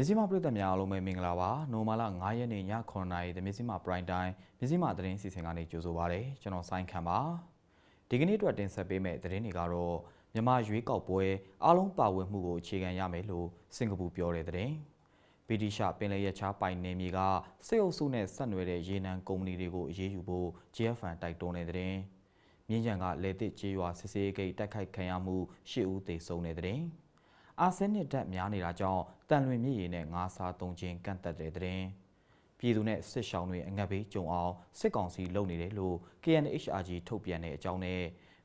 မြစည်းမပြည်သက်များအားလုံးပဲမင်္ဂလာပါနိုမာလာ9ရက်နေ့ည9:00နာရီမြစည်းမပရိုင်တိုင်းမြစည်းမသတင်းစီစဉ်ကနေကြိုဆိုပါရစေကျွန်တော်ဆိုင်းခန့်ပါဒီကနေ့အတွက်တင်ဆက်ပေးမယ့်သတင်းတွေကတော့မြန်မာရွေးကောက်ပွဲအားလုံးပါဝင်မှုကိုအခြေခံရမယ်လို့စင်ကာပူပြောတဲ့သတင်းဗြိတိရှပင်လယ်ရချားပိုင်နေမြေကစစ်အုပ်စုနဲ့ဆက်နွယ်တဲ့ရေနံကုမ္ပဏီတွေကိုအရေးယူဖို့ GFN တိုက်တွန်းတဲ့သတင်းမြင်းကြံကလေတစ်ကြေးရွာစစ်စေးဂိတ်တိုက်ခိုက်ခံရမှု၈ဦးသေဆုံးတဲ့သတင်း အာဆင်းနစ်ဓာတ်များနေတာကြောင့်တန်လွင်မြစ်ရည်နဲ့ငါးစားသုံးခြင်းကန့်သက်တဲ့တဲ့တင်ပြည်သူနဲ့စစ်ရှောင်းတွေအငတ်ဘေးကြုံအောင်စစ်ကောင်စီလုပ်နေတယ်လို့ KNHRG ထုတ်ပြန်တဲ့အကြောင်းနဲ့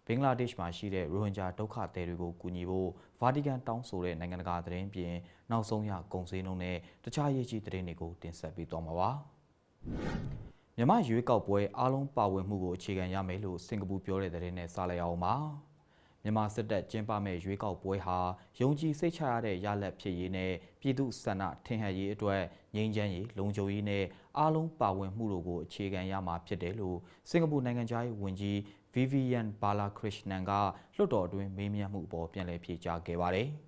ဘင်္ဂလားဒေ့ရှ်မှာရှိတဲ့ရိုဟင်ဂျာဒုက္ခသည်တွေကိုကူညီဖို့ဗာတီကန်တောင်းဆိုတဲ့နိုင်ငံတကာသတင်းပြင်နောက်ဆုံးရကုန်စည်နှုန်းနဲ့တခြားရေးကြီးသတင်းတွေကိုတင်ဆက်ပေးသွားမှာပါမြမရွေးကောက်ပွဲအားလုံးပါဝင်မှုကိုအခြေခံရမယ်လို့စင်ကာပူပြောတဲ့သတင်းနဲ့စလိုက်အောင်ပါ။ မြန်မာစစ်တပ်ကျင်းပမဲ့ရွေးကောက်ပွဲဟာယုံကြည်စိတ်ချရတဲ့ရလဒ်ဖြစ်ရေးနဲ့ပြည်သူဆန္ဒထင်ဟပ်ရေးအတွက်ငြိမ်းချမ်းရေးလုံခြုံရေးနဲ့အားလုံးပါဝင်မှုတို့ကိုအခြေခံရမှာဖြစ်တယ်လို့စင်ကာပူနိုင်ငံသားရေးဝန်ကြီး Vivian Balakrishnan ကလွှတ်တော်အတွင်းမေးမြန်းမှုအပေါ်ပြန်လည်ဖြေကြားခဲ့ပါတယ်။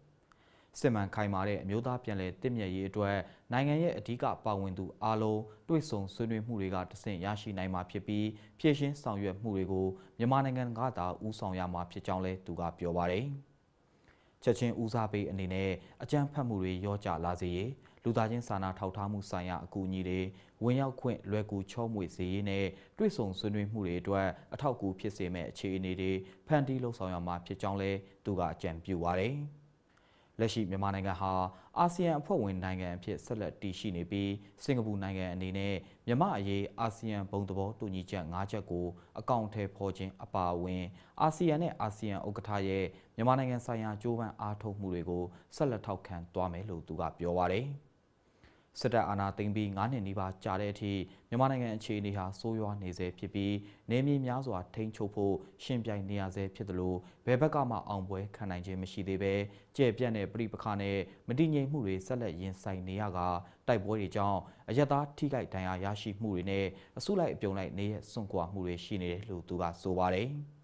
စစ်မှန်ခိုင်မာတဲ့အမျိုးသားပြန်လည်တည်မြဲရေးအတွက်နိုင်ငံရဲ့အဓိကပါဝင်သူအားလုံးတွေ့ဆုံဆွေးနွေးမှုတွေကတဆင့်ရရှိနိုင်မှာဖြစ်ပြီးဖြည့်ရှင်းဆောင်ရွက်မှုတွေကိုမြန်မာနိုင်ငံကသာဦးဆောင်ရမှာဖြစ်ကြောင်းလည်းသူကပြောပါတယ်။ချက်ချင်းဦးစားပေးအနေနဲ့အကြမ်းဖက်မှုတွေရောကြလာစေရေးလူသားချင်းစာနာထောက်ထားမှုဆိုင်ရာအကူအညီတွေဝင်ရောက်ခွင့်လွယ်ကူချောမွေ့စေရေးနဲ့တွေ့ဆုံဆွေးနွေးမှုတွေအတွက်အထောက်အကူဖြစ်စေမယ့်အခြေအနေတွေဖန်တီးလှုပ်ဆောင်ရမှာဖြစ်ကြောင်းလည်းသူကအကြံပြုပါတယ်။ လက်ရှိမြန်မာနိုင်ငံဟာအာဆီယံအဖွဲ့ဝင်နိုင်ငံအဖြစ်ဆက်လက်တည်ရှိနေပြီးစင်ကာပူနိုင်ငံအနေနဲ့မြန်မာအရေးအာဆီယံဘုံသဘောတူညီချက်၅ချက်ကိုအကောင့်ထဲဖော်ခြင်းအပါအဝင်အာဆီယံနဲ့အာဆီယံဥက္ကဋ္ဌရဲ့မြန်မာနိုင်ငံဆိုင်ရာကြိုးပမ်းအားထုတ်မှုတွေကိုဆက်လက်ထောက်ခံသွားမယ်လို့သူကပြောပါတယ်။ စစ်တပ်အာဏာသိမ်းပြီး9နှစ်နီးပါးကြာတဲ့အထိမြန်မာနိုင်ငံအခြေအနေဟာဆိုးရွားနေဆဲဖြစ်ပြီးနေမြေများစွာထိန်းချုပ်ဖို့ရှင်ပြိုင်နေရဆဲဖြစ်သလိုဘယ်ဘက်ကမှအောင်ပွဲခံနိုင်ခြင်းမရှိသေးပဲကြဲ့ပြန့်တဲ့ပြိပခါနဲ့မတည်ငြိမ်မှုတွေဆက်လက်ရင်ဆိုင်နေရကတိုက်ပွဲတွေကြောင့်အယက်သားထိခိုက်ဒဏ်ရာရရှိမှုတွေနဲ့အစုလိုက်အပြုံလိုက်နေရစွန့်ကွာမှုတွေရှိနေတယ်လို့သူကဆိုပါတယ်။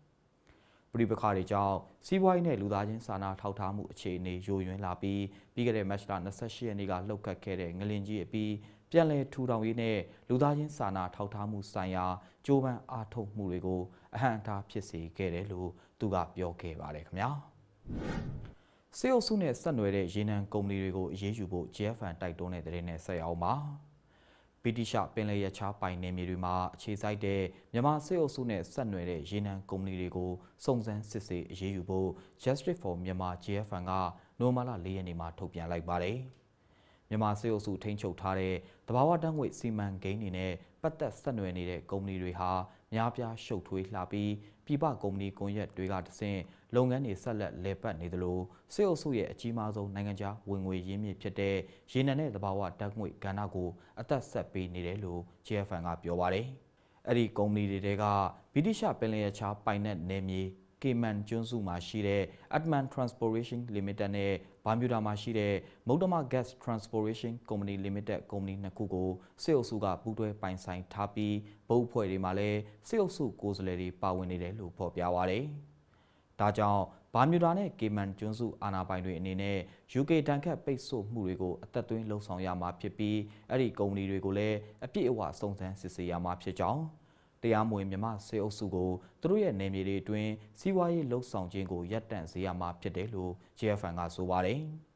ပရိပခါတွေကြောင့်စီးပွားရေးနဲ့လူသားချင်းစာနာထောက်ထားမှုအခြေအနေယိုယွင်းလာပြီးပြီးခဲ့တဲ့မတ်လ28ရက်နေ့ကလှုပ်ခတ်ခဲ့တဲ့ငလင်ကြီးအပြီးပြန်လည်ထူထောင်ရေးနဲ့လူသားချင်းစာနာထောက်ထားမှုဆိုင်ရာကြိုးပမ်းအားထုတ်မှုတွေကိုအဟန့်အတားဖြစ်စေခဲ့တယ်လို့သူကပြောခဲ့ပါတယ်ခင်ဗျာစေအုပ်စုနဲ့ဆက်နွယ်တဲ့ရေနံကုမ္ပဏီတွေကိုအရေးယူဖို့ JFN တိုက်တွန်းတဲ့တဲ့နဲ့ဆက်ရအောင်ပါ ဗြိတိရှပင်လယ်ရချားပိုင်နယ်မြေတွေမှာအခြေစိုက်တဲ့မြန်မာစစ်အုပ်စုနဲ့ဆက်နွယ်တဲ့ရေနံကုမ္ပဏီတွေကိုစုံစမ်းစစ်ဆေးအရေးယူဖို့ Justice for Myanmar JFN ကနိုမာလာ၄ရက်နေ့မှာထုတ်ပြန်လိုက်ပါတယ်။ မြန်မာစစ်အုပ်စုထိန်းချုပ်ထားတဲ့တဘာဝတန်းငွေစီမံကိန်းတွေနဲ့ပတ်သက်ဆက်နွယ်နေတဲ့ကုမ္ပဏီတွေဟာများပြားရှုပ်ထွေးလှပြီးပြည်ပကုမ္ပဏီကွန်ရက်တွေကတဆင့်လုပ်ငန်းတွေဆက်လက်လည်ပတ်နေသလိုစစ်အုပ်စုရဲ့အကြီးမားဆုံးနိုင်ငံခြားဝင်ငွေရင်းမြစ်ဖြစ်တဲ့ရေနံနဲ့သဘာဝဓာတ်ငွေကဏ္ဍကိုအသက်ဆက်ပေးနေတယ်လို့ JFN ကပြောပါတယ်။အဲ့ဒီကုမ္ပဏီတွေကဗြိတိရှပင်လယ်ရချားပိုင်နက်နယ်မြေကေမန်ကျွန်းစုမှာရှိတဲ့ Atman Transportation Limited နဲ့ ဘာမြူဒါမှာရှိတဲ့မုဒ္ဒမ Gas Transportation Company Limited ကုမ္ပဏီနှစ်ခုကိုစစ်အုပ်စုကပူးတွဲပိုင်ဆိုင်ထားပြီးဗုတ်အဖွဲ့တွေမှာလည်းစစ်အုပ်စုကိုယ်စားလှယ်တွေပါဝင်နေတယ်လို့ဖော်ပြပါရတယ်။ဒါကြောင့်ဘာမြူဒါနဲ့ကေမန်ကျွန်းစုအာဏာပိုင်တွေအနေနဲ့ UK တန်ခတ်ပိတ်ဆို့မှုတွေကိုအသက်သွင်းလှုံ့ဆော်ရမှာဖြစ်ပြီးအဲ့ဒီကုမ္ပဏီတွေကိုလည်းအပြည့်အဝစုံစမ်းစစ်ဆေးရမှာဖြစ်ကြောင်း တရားမဝင်မြမစေအုပ်စုကိုသူတို့ရဲ့နေမြေတွေအတွင်းစီးပွားရေးလှုပ်ဆောင်ခြင်းကိုရပ်တန့်စေရမှာဖြစ်တယ်လို့ JFN ကဆိုပါတယ်။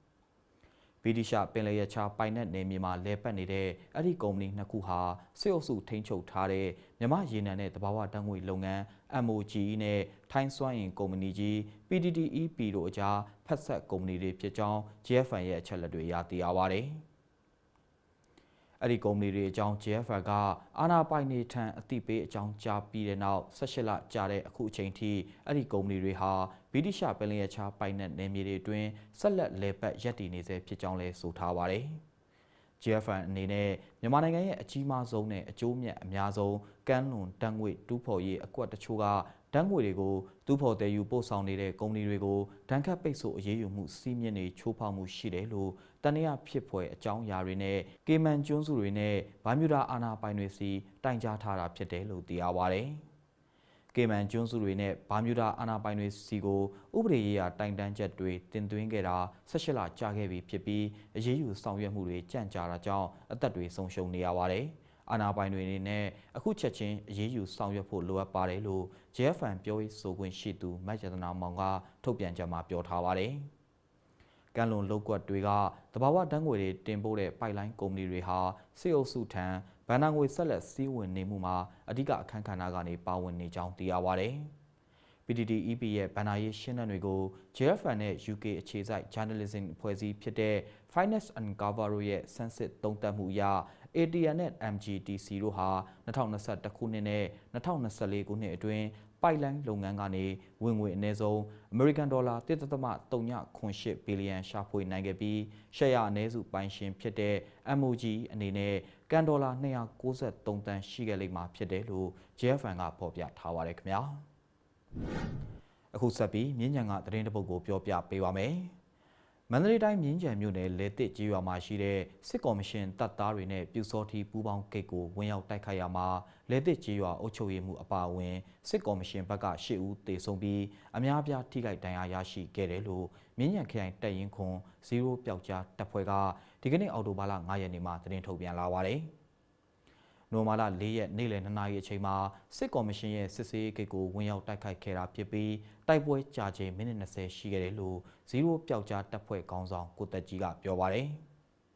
ဗီဒီရှာပင်လယ်ရချာပိုင်နက်နေမြေမှာလဲပတ်နေတဲ့အဲ့ဒီကုမ္ပဏီနှစ်ခုဟာစေအုပ်စုထိန်းချုပ်ထားတဲ့မြမရေနံနဲ့တဘာဝတန်းငွေလုပ်ငန်း MOGE နဲ့ထိုင်းစွမ်းအင်ကုမ္ပဏီကြီး PTTEP တို့အကြားဖက်ဆက်ကုမ္ပဏီတွေဖြစ်ကြောင်း JFN ရဲ့အချက်လက်တွေရသိရပါတယ်။ အဲ့ဒီကုမ္ပဏီတွေအကြောင်း JFR ကအာနာပိုင်နေထံအသိပေးအကြောင်းကြားပြီးတဲ့နောက်18လကြာတဲ့အခုအချိန်ထိအဲ့ဒီကုမ္ပဏီတွေဟာဗြိတိရှပင်လယ်ချားပိုင်နက်နယ်မြေတွေအတွင်းဆက်လက်လဲပတ်ရပ်တည်နေဆဲဖြစ်ကြောင်းလည်းဆိုထားပါတယ်။ GFN အနေနဲ့မြန်မာနိုင်ငံရဲ့အကြီးမားဆုံးနဲ့အကျိုးမြတ်အများဆုံးကမ်းလွန်တန်ငွေတူးဖော်ရေးအကွက်တချို့က ဓာတ်ငွေတွေကိုတူးဖော်တယ်ယူပို့ဆောင်နေတဲ့ကုမ္ပဏီတွေကိုဒဏ်ခတ်ပိတ်ဆို့အရေးယူမှုစီးမြင့်တွေချိုးဖောက်မှုရှိတယ်လို့တန်ရဖြစ်ဖွယ်အကြောင်းအရာတွေနဲ့ကေမန်ကျွန်းစုတွေနဲ့ဗာမြူဒါအာနာပိုင်တွေစီတိုင်ကြားထားတာဖြစ်တယ်လို့သိရပါဗျ။ကေမန်ကျွန်းစုတွေနဲ့ဘာမြူဒါအာနာပိုင်တွေစီကိုဥပဒေရေးရာတိုင်တန်းချက်တွေတင်သွင်းခဲ့တာ18လကြာခဲ့ပြီဖြစ်ပြီးအရေးယူဆောင်ရွက်မှုတွေကြန့်ကြာတာကြောင့်အသက်တွေဆုံးရှုံးနေရပါတယ်။ အာနာပိုင်တွေအနေနဲ့အခုချက်ချင်းအရေးယူဆောင်ရွက်ဖို့လိုအပ်ပါတယ်လို့ JFN ပြောရေးဆိုခွင့်ရှိသူမတ်ရတနာမောင်ကထုတ်ပြန်ချက်မှာပြောထားပါတယ်။ကံလွန်လောက်ကွက်တွေကတဘာဝတန်းငွေတွေတင်ပို့တဲ့ပိုက်လိုင်းကုမ္ပဏီတွေဟာစေအုပ်စုထံဗန်နာငွေဆက်လက်စီးဝင်နေမှုမှာအဓိကအခမ်းကဏ္ဍကနေပါဝင်နေကြောင်းသိရပါဗျ။ PTTEP ရဲ့ဗန်နာရေးရှင်းနှံတွေကို JFN နဲ့ UK အခြေစိုက် journalism ဖွဲ့စည်းဖြစ်တဲ့ Finance Uncover တို့ရဲ့ဆန်းစစ်သုံးသပ်မှုအရ ATN နဲ့ MGTC တို့ဟာ2021ခုနှစ်နဲ့2024ခုနှစ်အတွင်း ပိုက်လိုင်းလုပ်ငန်းကနေဝင်ငွေအနည်းဆုံး American Dollar 1.38ဘီလီယံရှာဖွေနိုင်ခဲ့ပြီးရှယ်ယာအနည်းစုပိုင်ရှင်ဖြစ်တဲ့ MOG အနေနဲ့ကန်ဒေါ်လာ293တန်းရှိခဲ့လိမ့်မှာဖြစ်တယ်လို့ JFN ကဖော်ပြထားပါတယ်ခင်ဗျာအခုဆက်ပြီးမြင်းညံကသတင်းတပုတ်ကိုပြောပြပေးပါမယ် မန္တလေးတိုင်းမြင်းကြံမြို့နယ်လေတစ်ကြီးရွာမှာရှိတဲ့စစ်ကော်မရှင်တပ်သားတွေနဲ့ပြူစောထီပူးပေါင်းဂိတ်ကိုဝင်ရောက်တိုက်ခိုက်ရမှာလေတစ်ကြီးရွာအုပ်ချုပ်ရေးမှုအပါအဝင်စစ်ကော်မရှင်ဘက်က၈ဦးတေဆုံးပြီးအများအပြားထိခိုက်ဒဏ်ရာရရှိခဲ့တယ်လို့မြင်းညံခရိုင်တပ်ရင်းခွန်0ပျောက်ကြားတပ်ဖွဲ့ကဒီကနေ့အောက်တိုဘာလ9ရက်နေ့မှာသတင်းထုတ်ပြန်လာပါတယ်။ နိုမာလာ၄ရက်နေ့လယ်2နာရီအချိန်မှာစစ်ကော်မရှင်ရဲ့စစ်ဆေးဂိတ်ကိုဝင်ရောက်တိုက်ခိုက်ခဲ့တာဖြစ်ပြီးတိုက်ပွဲကြာချိန်မိနစ်20ရှိခဲ့တယ်လို့ဇီရိုပျောက်ကြားတပ်ဖွဲ့ခေါင်းဆောင်ကိုတက်ကြီးကပြောပါတယ်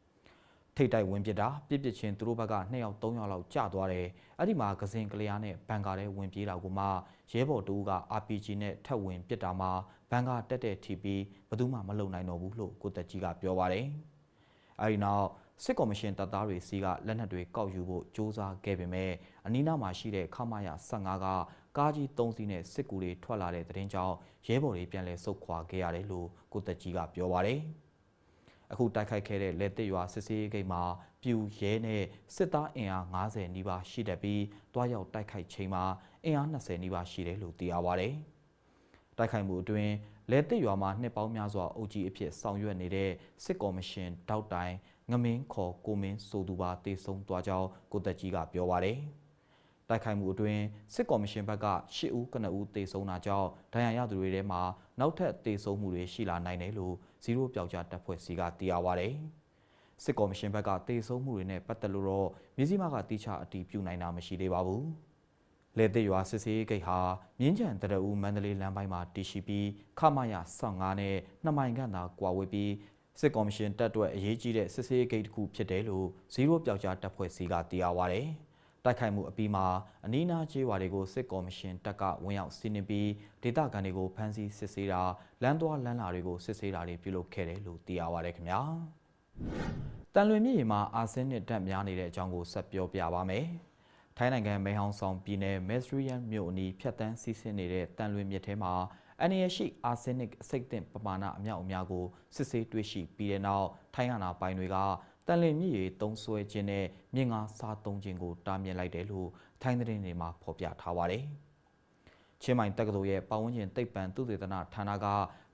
။ထိတ်တိုက်ဝင်ပစ်တာပြစ်ပစ်ချင်းသူတို့ဘက်က2ယောက်3ယောက်လောက်ကြာသွားတယ်။အဲ့ဒီမှာကစင်ကလျားနဲ့ဘန်ကာထဲဝင်ပြေးတာကိုမှရဲဘော်တူက RPG နဲ့ထပ်ဝင်ပစ်တာမှာဘန်ကာတက်တဲ့ထိပြီးဘယ်သူမှမလုံနိုင်တော့ဘူးလို့ကိုတက်ကြီးကပြောပါတယ်။အဲဒီနောက် စစ်ကော်မရှင်တပ်သားတွေစီကလက်နက်တွေကောက်ယူဖို့စ조사ခဲ့ပေမဲ့အနီးနားမှာရှိတဲ့ခမာရ15ကကားကြီး3စီးနဲ့စစ်ကူတွေထွက်လာတဲ့သတင်းကြောင့်ရဲဘော်တွေပြန်လည်ဆုတ်ခွာခဲ့ရတယ်လို့ကိုသက်ကြီးကပြောပါတယ်။အခုတိုက်ခိုက်ခဲ့တဲ့လက်တစ်ရွာစစ်စေးဂိတ်မှာပြူရဲနဲ့စစ်သားအင်အား90နီးပါးရှိတဲ့ပြီးတွားရောက်တိုက်ခိုက်ချိန်မှာအင်အား20နီးပါးရှိတယ်လို့သိရပါတယ်။တိုက်ခိုက်မှုအတွင်းလဲတစ်ရွာမှာနှစ်ပေါင်းများစွာအုပ်ကြီးအဖြစ်ဆောင်ရွက်နေတဲ့စစ်ကော်မရှင်တောက်တိုင် ငမင်းခေါ်ကိုမင်းဆိုသူပါတေဆုံးသွားကြောင်းကိုသက်ကြီးကပြောပါတယ်။တိုက်ခိုက်မှုအတွင်းစစ်ကော်မရှင်ဘက်က၈ဦးကနဦးတေဆုံးတာကြောင့်ဒဏ်ရာရသူတွေထဲမှာနောက်ထပ်တေဆုံးမှုတွေရှိလာနိုင်တယ်လို့ဇီရိုပျောက်ကြားတပ်ဖွဲ့စီကသိရပါတယ်။စစ်ကော်မရှင်ဘက်ကတေဆုံးမှုတွေနဲ့ပတ်သက်လို့တော့မြစည်းမကတိချအတီးပြုနိုင်တာမရှိသေးပါဘူး။လေတဲ့ရွာစစ်စေးဂိတ်ဟာမြင်းကြံတရဦးမန္တလေးလမ်းပိုင်းမှာတည်ရှိပြီးခမရ15နဲ့2မိုင်ခန့်သာကွာဝေးပြီး စစ်ကော်မရှင်တပ်အတွက်အရေးကြီးတဲ့စစ်ဆေးဂိတ်တစ်ခုဖြစ်တယ်လို့ဇီရိုပျောက်ကြားတပ်ဖွဲ့စီကသိရပါဗျ။တိုက်ခိုက်မှုအပြီးမှာအနီးနားကျေးရွာတွေကိုစစ်ကော်မရှင်တပ်ကဝင်ရောက်စီးနင်းပြီးဒေသခံတွေကိုဖမ်းဆီးစစ်ဆေးတာလမ်းသွားလမ်းလာတွေကိုစစ်ဆေးတာတွေပြုလုပ်ခဲ့တယ်လို့သိရပါဗျခင်ဗျာ။တန်လွင်မြစ်ရေမှာအာဆင်းနစ်ဓာတ်များနေတဲ့အကြောင်းကိုဆက်ပြောပြပါမယ်။ထိုင်းနိုင်ငံမဲဟောင်ဆောင်ပြည်နယ်မက်စရီယန်မြို့အနီးဖြတ်တန်းစီးဆင်းနေတဲ့တန်လွင်မြစ်ထဲမှာ အန်ရရှိအာဆင်နစ်အဆိပ်သင့်ပမာဏအမြောက်အများကိုစစ်ဆေးတွေ့ရှိပြီးတဲ့နောက်ထိုင်းရနာပိုင်တွေကတန်လင်မြစ်ရေတုံးဆွဲခြင်းနဲ့မြင့်ငါစားသုံးခြင်းကိုတားမြစ်လိုက်တယ်လို့ထိုင်းသတင်းတွေမှာဖော်ပြထားပါတယ်။ချင်းမိုင်တက္ကသိုလ်ရဲ့ပတ်ဝန်းကျင်သိပ္ပံသုတေသနဌာနက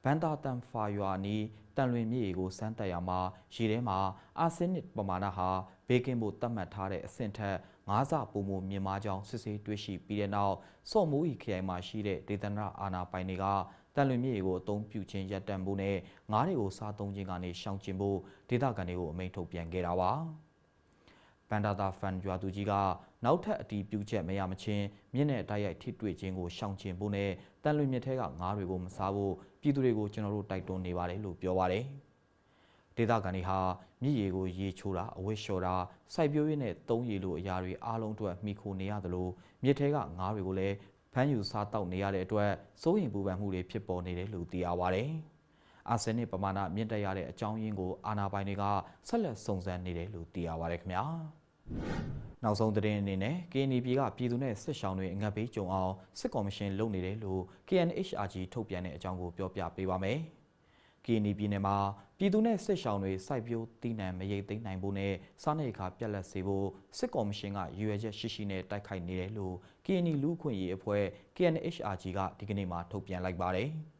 ဘန်တာတန်ဖာရွာနီး တန်လွင်မြစ်ရေကိုစမ်းသပ်ရမှာရေထဲမှာအာဆင်နစ်ပမာဏဟာဘေးကင်းဖို့သတ်မှတ်ထားတဲ့အဆင့်ထက်ငါးဆပုံမမြင်မာကြောင်းစစ်ဆေးတွေ့ရှိပြီးတဲ့နောက်စော့မိုးဤခရိုင်မှာရှိတဲ့ဒေသနာအာနာပိုင်တွေကတန်လွင်မြေကိုအသုံးပြုခြင်းရပ်တန့်ဖို့နဲ့ငါးတွေကိုစားသုံးခြင်းကနေရှောင်ကျဉ်ဖို့ဒေသခံတွေကိုအမိန့်ထုတ်ပြန်ခဲ့တာပါပန်ဒါတာဖန်ရွာသူကြီးကနောက်ထပ်အတီးပြုချက်မရမချင်းမြင့်တဲ့တိုက်ရိုက်ထိတွေ့ခြင်းကိုရှောင်ကျဉ်ဖို့နဲ့တန်လွင်မြစ်ထဲကငါးတွေကိုမစားဖို့ ပြည်သူတွေကိုကျွန်တော်တို့တိုက်တွန်းနေပါတယ်လို့ပြောပါတယ်။ဒေသခံတွေဟာမြစ်ရေကိုရေချိုးတာအဝတ်လျှော်တာစိုက်ပျိုးရေးနဲ့သုံးရည်လိုအရာတွေအားလုံးအတွက်မိခိုနေရသလိုမြစ်ထဲကငါးတွေကိုလည်းဖမ်းယူစားတောက်နေရတဲ့အတွက်စိုးရင်ပူပန်မှုတွေဖြစ်ပေါ်နေတယ်လို့သိရပါဗျ။အာဆင်နစ်ပမာဏမြင့်တက်ရတဲ့အကြောင်းရင်းကိုအာဏာပိုင်တွေကဆက်လက်စုံစမ်းနေတယ်လို့သိရပါရခင်ဗျာ။ နောက်ဆုံးသတင်းအနေနဲ့ KNP ကပြည်သူနဲ့စစ်ရှောင်းတွေအငတ်ဘေးကြုံအောင်စစ်ကော်မရှင်လုပ်နေတယ်လို့ KNHRG ထုတ်ပြန်တဲ့အကြောင်းကိုပြောပြပေးပါမယ်။ကီနီပြည်နယ်မှာပြည်သူနဲ့စစ်ရှောင်းတွေစိုက်ပျိုးတည်နှံမရိတ်သိမ်းနိုင်ဖို့နဲ့စားနပ်ရိက္ခာပြတ်လက်စေဖို့စစ်ကော်မရှင်ကရွေချက်ရှိရှိနဲ့တိုက်ခိုက်နေတယ်လို့ KNI လူ့အခွင့်အရေးအဖွဲ့ KNHRG ကဒီကနေ့မှထုတ်ပြန်လိုက်ပါတယ်။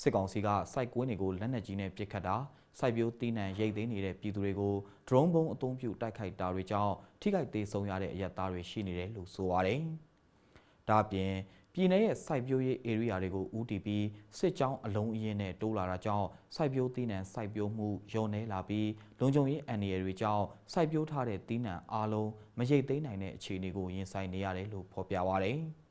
စစ်ကောင်စီကစိုက်ကွင်းတွေကိုလက်နက်ကြီးနဲ့ပစ်ခတ်တာစိုက်ပျိုးတည်နှံရိတ်သိမ်းနေတဲ့ပြည်သူတွေကို drone ဘုံအုံပြုတိုက်ခိုက်တာတွေကြောင့်ထိခိုက်သေးဆုံးရတဲ့အရသားတွေရှိနေတယ်လို့ဆိုပါတယ်။ဒါ့အပြင်ပြည်내ရဲ့စိုက်ပျိုးရေး area တွေကိုဦးတည်ပြီးစစ်ကြောင်းအလုံးအင်းနဲ့တိုးလာတာကြောင့်စိုက်ပျိုးသီးနှံစိုက်ပျိုးမှုယုံနေလာပြီးလုံခြုံရေးအန္တရာယ်တွေကြောင့်စိုက်ပျိုးထားတဲ့သီးနှံအားလုံးမရိတ်သိမ်းနိုင်တဲ့အခြေအနေကိုရင်ဆိုင်နေရတယ်လို့ဖော်ပြပါရယ်။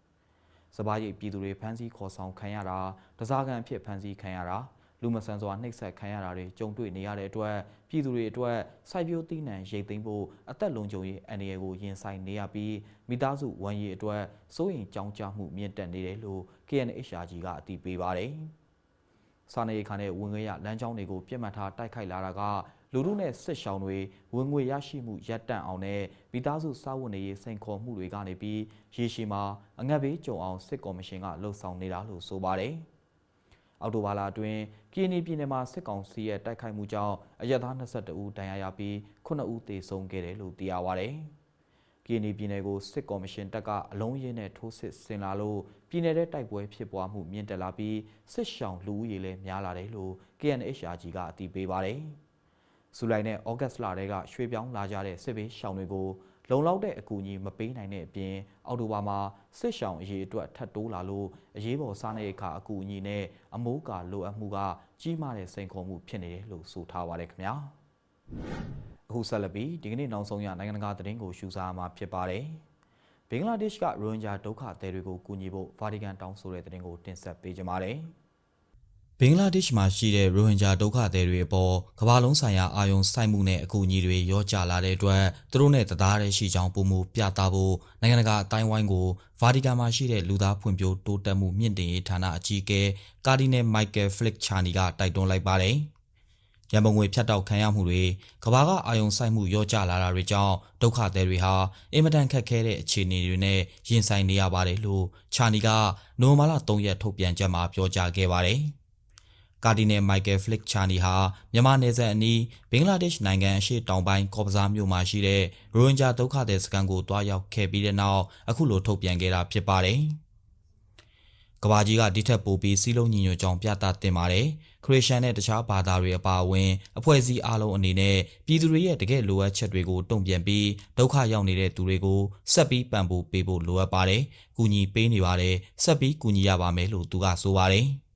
စပားရိပ်ပြည်သူတွေဖမ်းဆီးခေါ်ဆောင်ခံရတာတစားကန်ဖြစ်ဖမ်းဆီးခံရတာလူမဆန်စွာနှိပ်စက်ခံရတာတွေကြုံတွေ့နေရတဲ့အတွက်ပြည်သူတွေအတွက်စိုက်ပျိုးသီးနှံရိတ်သိမ်းဖို့အသက်လုံခြုံရေးအန္တရာယ်ကိုရင်ဆိုင်နေရပြီးမိသားစုဝန်ရည်အတွက်စိုးရိမ်ကြောင်းကြမှုမြင့်တက်နေတယ်လို့ KNHRG ကအတည်ပြုပါတယ်။စာနေခါနဲ့ဝင်ငွေရလမ်းကြောင်းတွေကိုပြစ်မှတ်ထားတိုက်ခိုက်လာတာက လူမှုနဲ့စစ်ရှောင်းတွေဝင်ငွေရရှိမှုရပ်တန့်အောင်နဲ့မိသားစုစာဝန်ရေးစိန်ခေါ်မှုတွေကနေပြီးရေရှည်မှာအငတ်ဘေးကြုံအောင်စစ်ကော်မရှင်ကလှုံ့ဆော်နေတာလို့ဆိုပါတယ်။အောက်တိုဘာလအတွင်းကီနီပြည်နယ်မှာစစ်ကောင်စီရဲ့တိုက်ခိုက်မှုကြောင့်အရက်သား22ဦးဒဏ်ရာရပြီး9ဦးသေဆုံးခဲ့တယ်လို့သိရပါဗျ။ကီနီပြည်နယ်ကိုစစ်ကော်မရှင်တပ်ကအလုံးရင်းနဲ့ထိုးစစ်ဆင်လာလို့ပြည်နယ်တဲ့တိုက်ပွဲဖြစ်ပွားမှုမြင့်တက်လာပြီးစစ်ရှောင်လူဦးရေလည်းများလာတယ်လို့ KNHRG ကအတည်ပြုပါတယ်။ ဇူလိုင်နဲ့ဩဂတ်စ်လတွေကရွှေပြောင်းလာကြတဲ့စစ်ဘေးရှောင်တွေကိုလုံလောက်တဲ့အကူအညီမပေးနိုင်တဲ့အပြင်အောက်တိုဘာမှာစစ်ရှောင်အရေးအတွက်ထပ်တိုးလာလို့အရေးပေါ်စားနပ်ရိက္ခာအကူအညီနဲ့အမိုးကာလိုအပ်မှုကကြီးမားတဲ့စိန်ခေါ်မှုဖြစ်နေတယ်လို့ဆိုထားပါတယ်ခင်ဗျာအခုဆက်လက်ပြီးဒီကနေ့နောက်ဆုံးရနိုင်ငံတကာသတင်းကိုရှုစားမှာဖြစ်ပါတယ်ဘင်္ဂလားဒေ့ရှ်ကရိုဟင်ဂျာဒုက္ခသည်တွေကိုကူညီဖို့ဗာတီကန်တောင်းဆိုတဲ့သတင်းကိုတင်ဆက်ပေးကြပါမယ်။ ဘင်္ဂလားဒေ့ရှ်မှာရှိတဲ့ရိုဟင်ဂျာဒုက္ခသည်တွေအပေါ်ကမ္ဘာလုံးဆိုင်ရာအာရုံစိုက်မှုနဲ့အကူအညီတွေရောကျလာတဲ့အတွက်သူတို့နဲ့တသားတည်းရှိကြောင်းပုံမူပြသဖို့နိုင်ငံတကာအတိုင်းဝိုင်းကိုဗာတီကန်မှာရှိတဲ့လူသားဖွံ့ဖြိုးတိုးတက်မှုမြင့်တင်ရေးဌာနအကြီးအကဲကာဒီနယ်မိုက်ကယ်ဖလစ်ချာနီကတိုက်တွန်းလိုက်ပါတယ်။ရန်ပုံငွေဖြတ်တောက်ခံရမှုတွေကဘာကအာယုံဆိုင်မှုရောကြလာတာတွေကြောင့်ဒုက္ခသည်တွေဟာအင်မတန်ခက်ခဲတဲ့အခြေအနေတွေနဲ့ရင်ဆိုင်နေရပါတယ်လို့ချာနီကနိုမာလာ3ရက်ထုတ်ပြန်ချက်မှာပြောကြားခဲ့ပါတယ်။ ကာဒီနယ်မိုက်ကယ်ဖလစ်ချာနီဟာမြန်မာနယ်စပ်အနီးဘင်္ဂလားဒေ့ရှ်နိုင်ငံအရှေ့တောင်ပိုင်းကော့ပဇားမြို့မှာရှိတဲ့ရိုဟင်ဂျာဒုက္ခသည်စခန်းကိုတွားရောက်ခဲ့ပြီးတဲ့နောက်အခုလိုထုတ်ပြန်ခဲ့တာဖြစ်ပါတယ်။ကဘာကြီးကဒီထက်ပိုပြီးစီးလုံးညီညွတ်ကြောင်းပြသတင်ပါတယ်။ခရစ်ယာန်နဲ့တခြားဘာသာတွေအပါအဝင်အဖွဲ့အစည်းအလုံးအနေနဲ့ပြည်သူတွေရဲ့တကယ်လိုအပ်ချက်တွေကိုတုံ့ပြန်ပြီးဒုက္ခရောက်နေတဲ့သူတွေကိုဆက်ပြီးပံ့ပိုးပေးဖို့လိုအပ်ပါတယ်။ကူညီပေးနေပါတယ်။ဆက်ပြီးကူညီရပါမယ်လို့သူကဆိုပါတယ်။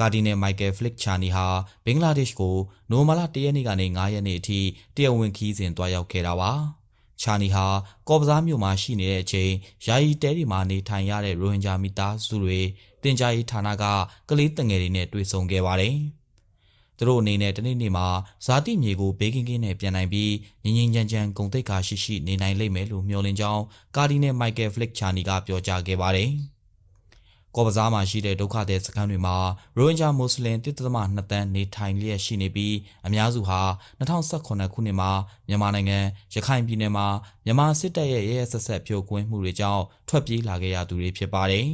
ကာဒီနယ်မိုက်ကယ်ဖလစ်ချာနီဟာဘင်္ဂလားဒေ့ရှ်ကိုနိုမလာ၁ရက်နေ့ကနေ9ရက်နေ့အထိတရားဝင်ခီးစဉ်တွားရောက်ခဲ့တာပါ။ချာနီဟာကော့ပဇားမြို့မှာရှိနေတဲ့အချိန်ယာယီတဲဒီမှာနေထိုင်ရတဲ့ရိုဟင်ဂျာမိသားစုတွေတင်ကြားရေးဌာနကကလေးတငယ်တွေနဲ့တွေ့ဆုံခဲ့ပါတယ်။သူတို့အနေနဲ့တနေ့နေ့မှာဇာတိမြေကိုဘေးကင်းကင်းနဲ့ပြန်နိုင်ပြီးငြိမ်ငြိမ်ချမ်းချမ်းဂုံတိတ်ခါရှိရှိနေနိုင်လိမ့်မယ်လို့မျှော်လင့်ကြောင်းကာဒီနယ်မိုက်ကယ်ဖလစ်ချာနီကပြောကြားခဲ့ပါတယ်။ ကော်ပဇားမှာရှိတဲ့ဒုက္ခသည်စခန်းတွေမှာရိုဟင်ဂျာမွတ်စလင်1.2တန်းနေထိုင်လျက်ရှိနေပြီးအများစုဟာ2018ခုနှစ်မှာမြန်မာနိုင်ငံရခိုင်ပြည်နယ်မှာမြန်မာစစ်တပ်ရဲ့ရဲရဲဆက်ဆက်ဖြိုခွင်းမှုတွေကြောင့်ထွက်ပြေးလာခဲ့ရသူတွေဖြစ်ပါတယ်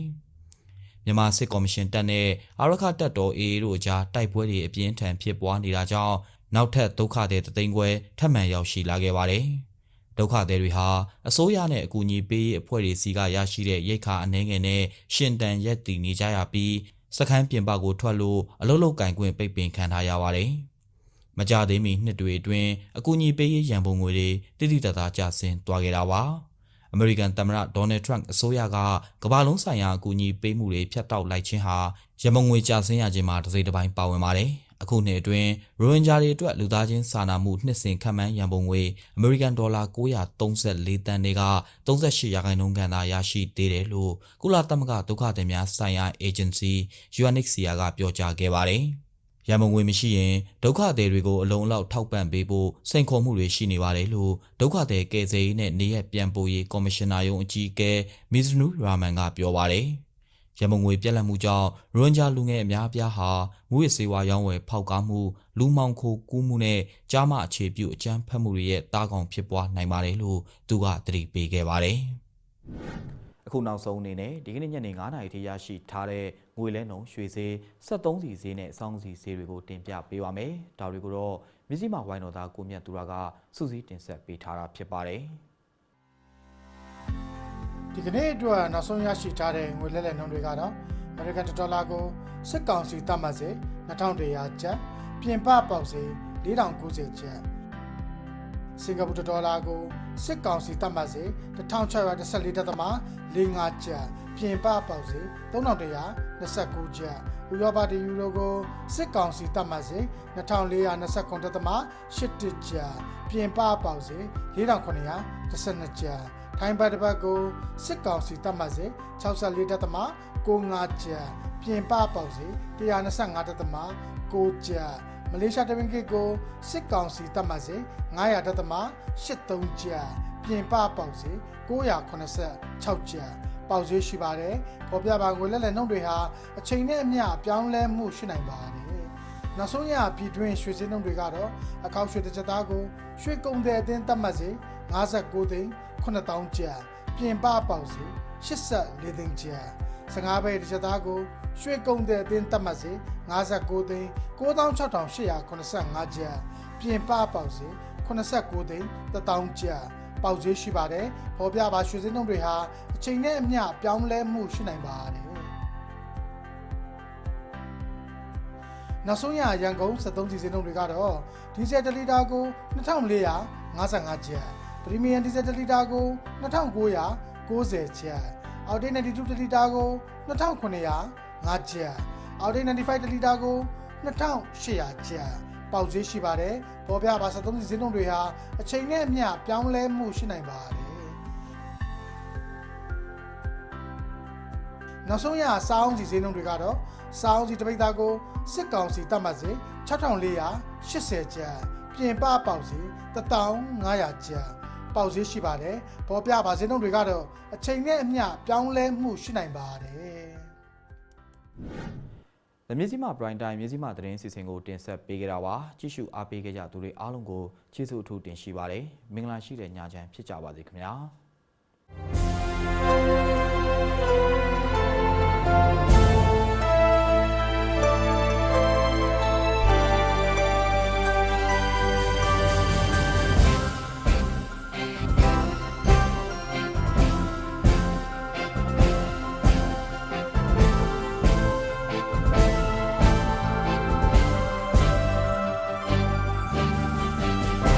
။မြန်မာစစ်ကော်မရှင်တပ်နဲ့အာရခတပ်တော် AA တို့အကြားတိုက်ပွဲတွေအပြင်းထန်ဖြစ်ပွားနေတာကြောင့်နောက်ထပ်ဒုက္ခသည်တသိန်းခွဲထပ်မံရောက်ရှိလာခဲ့ပါတယ်။ ဒုက္ခသည်တွေဟာအစိုးရနဲ့အကူအညီပေးရေးအဖွဲ့တွေစီကရရှိတဲ့ရိတ်ခါအနှဲငယ်နဲ့ရှင်တန်ရက်တည်နေကြရပြီးစခန်းပြင်ပကိုထွက်လို့အလုလုကင်ကွင်းပိတ်ပင်ခံထားရပါတယ်။မကြသေးမီနှစ်တွေအတွင်းအကူအညီပေးရေးရန်ပုံငွေတွေတိတိတသားကျဆင်းသွားခဲ့တာပါ။အမေရိကန်သမ္မတဒေါ်နယ်ထရန့်အစိုးရကကမ္ဘာလုံးဆိုင်ရာအကူအညီပေးမှုတွေဖျက်တောက်လိုက်ခြင်းဟာရမုံငွေကျဆင်းရခြင်းမှာတစ်စိတ်တစ်ပိုင်းပါဝင်ပါတယ်။ အခုနှစ်အတွင်းရိုဟင်ဂျာတွေအတွက်လူသားချင်းစာနာမှုနှစ်စဉ်ခန့်မှန်းရန်ပုံငွေအမေရိကန်ဒေါ်လာ934တန်တွေက38ရာခိုင်နှုန်းကန်သာရရှိသေးတယ်လို့ကုလသမဂ္ဂဒုက္ခသည်များဆိုင်ရာအေဂျင်စီ UNHCR ကပြောကြားခဲ့ပါတယ်။ရန်မုံငွေမရှိရင်ဒုက္ခသည်တွေကိုအလုံးလောက်ထောက်ပံ့ပေးဖို့စိန်ခေါ်မှုတွေရှိနေပါတယ်လို့ဒုက္ခသည်ကယ်ဆယ်ရေးနဲ့နေရပြန်ပို့ရေးကော်မရှင်နာရုံးအကြီးအကဲမစ်ဇနူရာမန်ကပြောပါတယ်။ ရမုံငွေပြက်လက်မှုကြောင့်ရွန်ဂျာလူငယ်အများအပြားဟာမူရစေဝါရောင်းဝယ်ဖောက်ကားမှုလူမောင်ခိုကူးမှုနဲ့ကြားမအခြေပြုအကြမ်းဖက်မှုတွေရဲ့တားကောင်ဖြစ်ပွားနိုင်ပါတယ်လို့သူကသတိပေးခဲ့ပါတယ်။အခုနောက်ဆုံးအနေနဲ့ဒီကနေ့ညနေ9:00နာရီထိရရှိထားတဲ့ငွေလဲနှုန်းရွှေဈေး73စီဈေးနဲ့စောင်းစီဈေးတွေကိုတင်ပြပေးပါမယ်။ဒါတွေကိုတော့မြစည်းမဝိုင်းတော်သားကိုမြတ်သူရကစုစည်းတင်ဆက်ပေးထားတာဖြစ်ပါတယ်။ ဒီကနေ့အတွက်နောက်ဆုံးရရှိထားတဲ့ငွေလဲလှယ်နှုန်းတွေကတော့ American ဒေါ်လာကိုစစ်ကောင်စီသတ်မှတ်စေ2100ကျပ်ပြင်ပပေါက်စေ4090ကျပ်စင်ကာပူဒေါ်လာကိုစစ်ကောင်စီတပ်မတ်စေ1614တက်သမ45ကျပ်ပြင်ပပေါက်စေ3129ကျပ်ဥရောပတီယူရိုကိုစစ်ကောင်စီတပ်မတ်စေ2429တက်သမ8ကျပ်ပြင်ပပေါက်စေ4912ကျပ် ထိုင်းဘတ်တစ်ပတ်ကိုစစ်ကောင်စီတပ်မတ်စေ64တက်သမ95ကျပ်ပြင်ပပေါက်စေ125တက်သမ9ကျပ်မလေးရှားတပင်ကိတ်ကိုစစ်ကောင်စီတပ်မတ်စေ900တက်သမ83ကျပ်ပြင်ပပေါက်စေ986ကျပ်ပေါက်ဈေးရှိပါတယ်ပေါ်ပြပါငွေလက်လက်နှုတ်တွေဟာအချိန်နဲ့အမျှပြောင်းလဲမှုရှိနိုင်ပါတယ်နောက်ဆုံးရပြည်တွင်းရွှေစင်းနှုတ်တွေကတော့အကောက်ရွှေတစ်ချက်သားကိုရွှေကုံတဲ့အတင်းတတ်မှတ်စေ59သိန်း 9000ကျပ်ပြင်ပပေါက်စေ84သိန်းကျပ်15ဘဲတစ်ချက်သားကိုရွှေကုံတဲ့အတင်းတတ်မှတ်စေ59သိန်း96,885ကျပ်ပြင်ပပေါက်စေ89သိန်း1000ကျပ်ပေါက်ဈေးရှိပါတယ်။ပေါ်ပြပါရွှေစင်းနှုန်းတွေဟာအချိန်နဲ့အမျှပြောင်းလဲမှုရှိနိုင်ပါတယ်။နောက်ဆုံးရရန်ကုန်73စီစင်းနှုန်းတွေကတော့ဒီဇယ်1လီတာကို2455ကျပ် ပရီမီယံဒီဇယ်1လီတာကို2990ကျပ်အော်တိတ်92တလီတာကို2905ကျပ်အော်တိတ်95တလီတာကို2800ကျပ်ပေါက်ဈေးရှိပါတယ်။ပေါ်ပြပါ73စီစင်းနှုန်းတွေဟာအချိန်နဲ့အမျှပြောင်းလဲမှုရှိနိုင်ပါတယ်။နောက်ဆုံးရစောင်းစီစင်းနှုန်းတွေကတော့စောင်းစီတပိတ်သားကိုစစ်ကောင်စီတတ်မှတ်စေ6480ကျပ်ပြင်ပပေါက်စီ1500ကျပ် ပေါက်ဈေးရှိပါတယ်။ပေါ်ပြပါဈေးနှုန်းတွေကတော့အချိန်နဲ့အမျှပြောင်းလဲမှုရှိနိုင်ပါတယ်။အမြင့်စီမဘရိုင်တိုင်းမြင့်စီမသတင်းစီစဉ်ကိုတင်ဆက်ပေးကြတာပါကြည့်ရှုအားပေးကြကြသူတွေအားလုံးကိုချီးကျူးအထူးတင်ရှိပါတယ်မင်္ဂလာရှိတဲ့ညချမ်းဖြစ်ကြပါစေခင်ဗျာ Thank you.